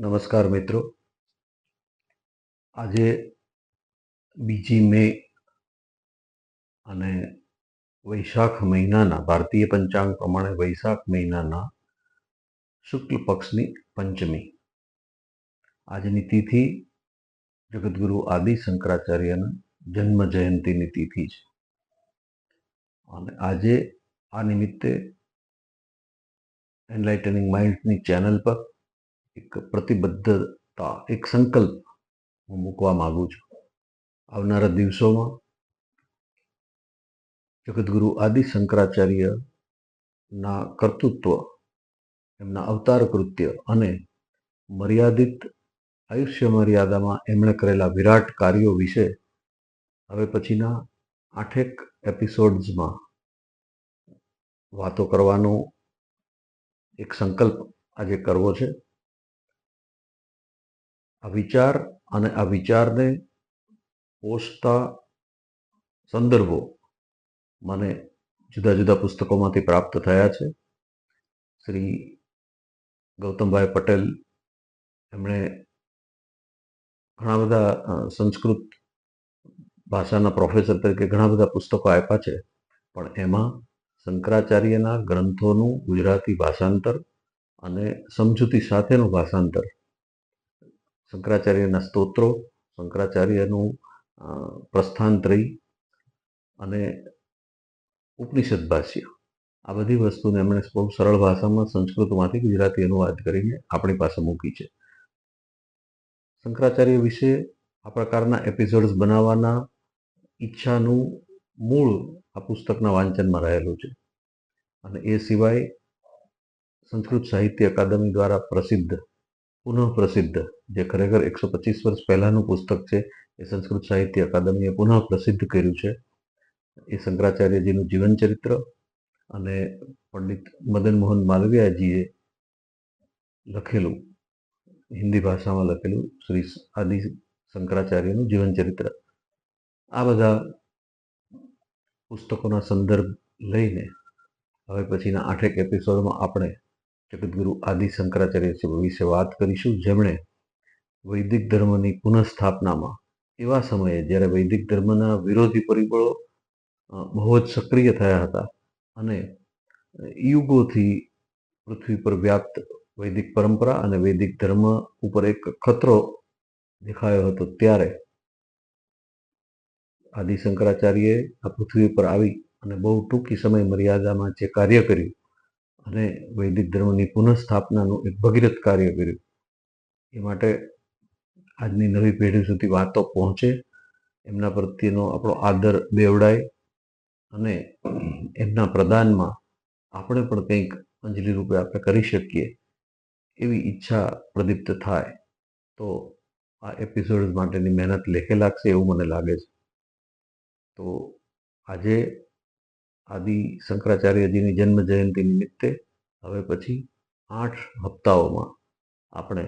નમસ્કાર મિત્રો. આજે બીજી મે અને વૈશાખ મહિનાના, ભારતીય પંચાંગ પ્રમાણે વૈશાખ મહિનાના શુક્લ પક્ષની પંચમી. આજની તિથિ જગદગુરુ આદિ શંકરાચાર્યના જન્મ જયંતિની તિથિ છે. અને આજે આ નિમિત્તે એનલાઇટનિંગ માઇન્ડની ચેનલ પર એક પ્રતિબદ્ધતા, એક સંકલ્પ હું મૂકવા માગું છું. આવનારા દિવસોમાં જગદગુરુ આદિ શંકરાચાર્યના કર્તૃત્વ, એમના અવતાર કૃત્ય અને મર્યાદિત આયુષ્ય મર્યાદામાં એમણે કરેલા વિરાટ કાર્યો વિશે હવે પછીના આઠેક એપિસોડ્સમાં વાતો કરવાનો એક સંકલ્પ આજે કરવો છે. આ વિચાર અને આ વિચારને પોષતા સંદર્ભો મને જુદા જુદા પુસ્તકોમાંથી પ્રાપ્ત થયા છે. શ્રી ગૌતમભાઈ પટેલ એમણે ઘણા બધા સંસ્કૃત ભાષાના પ્રોફેસર તરીકે ઘણા બધા પુસ્તકો આપ્યા છે, પણ એમાં શંકરાચાર્યના ગ્રંથોનું ગુજરાતી ભાષાંતર અને સમજૂતી સાથેનું ભાષાંતર શંકરાચાર્યના સ્તોત્રો, શંકરાચાર્યનું પ્રસ્થાન ત્રય અને ઉપનિષદ ભાષ્ય. આ બધી વસ્તુને એમણે બહુ સરળ ભાષામાં સંસ્કૃતમાંથી ગુજરાતી અનુવાદ કરીને આપણી પાસે મૂકી છે. શંકરાચાર્ય વિશે આ પ્રકારના એપિસોડ્સ બનાવવાના ઈચ્છાનું મૂળ આ પુસ્તકના વાંચનમાં રહેલું છે. અને એ સિવાય સંસ્કૃત સાહિત્ય અકાદમી દ્વારા પ્રસિદ્ધ પુનઃ પ્રસિદ્ધ જે ખરેખર એકસો પચીસ વર્ષ પહેલાંનું પુસ્તક છે. એ સંસ્કૃત સાહિત્ય અકાદમીએ પુનઃ પ્રસિદ્ધ કર્યું છે. એ શંકરાચાર્યજીનું જીવન ચરિત્ર અને પંડિત મદન મોહન માલવીયાજીએ લખેલું, હિન્દી ભાષામાં લખેલું શ્રી આદિ શંકરાચાર્યનું જીવન ચરિત્ર. આ બધા પુસ્તકોના સંદર્ભ લઈને હવે પછીના આઠેક એપિસોડમાં આપણે જગદગુરુ આદિ શંકરાચાર્ય વિશે વાત કરીશું. જેમણે વૈદિક ધર્મની પુનઃસ્થાપનામાં એવા સમયે જ્યારે વૈદિક ધર્મના વિરોધી પરિબળો બહુ જ સક્રિય થયા હતા અને યુગોથી પૃથ્વી પર વ્યાપ્ત વૈદિક પરંપરા અને વૈદિક ધર્મ ઉપર એક ખતરો દેખાયો હતો, ત્યારે આદિ શંકરાચાર્યએ આ પૃથ્વી પર આવી અને બહુ ટૂંકી સમય મર્યાદામાં જે કાર્ય કર્યું અને વૈદિક ધર્મની પુનઃસ્થાપનાનું એક ભગીરથ કાર્ય કર્યું. એ માટે આજની નવી પેઢી સુધી વાતો પહોંચે, એમના પ્રત્યેનો આપણો આદર બેવડાય અને એમના પ્રદાનમાં આપણે પણ કંઈક અંજલિ રૂપે આપણે કરી શકીએ એવી ઈચ્છા પ્રદીપ્ત થાય. તો આ એપિસોડ માટેની મહેનત લેખે લાગશે એવું મને લાગે છે. તો આજે આદિ શંકરાચાર્યજીની જન્મ જયંતિ નિમિત્તે હવે પછી આઠ હપ્તાઓમાં આપણે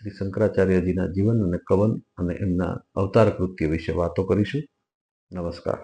શ્રી શંકરાચાર્યજીના જીવન અને કવન અને એમના અવતાર કૃત્ય વિશે વાતો કરીશું. નમસ્કાર.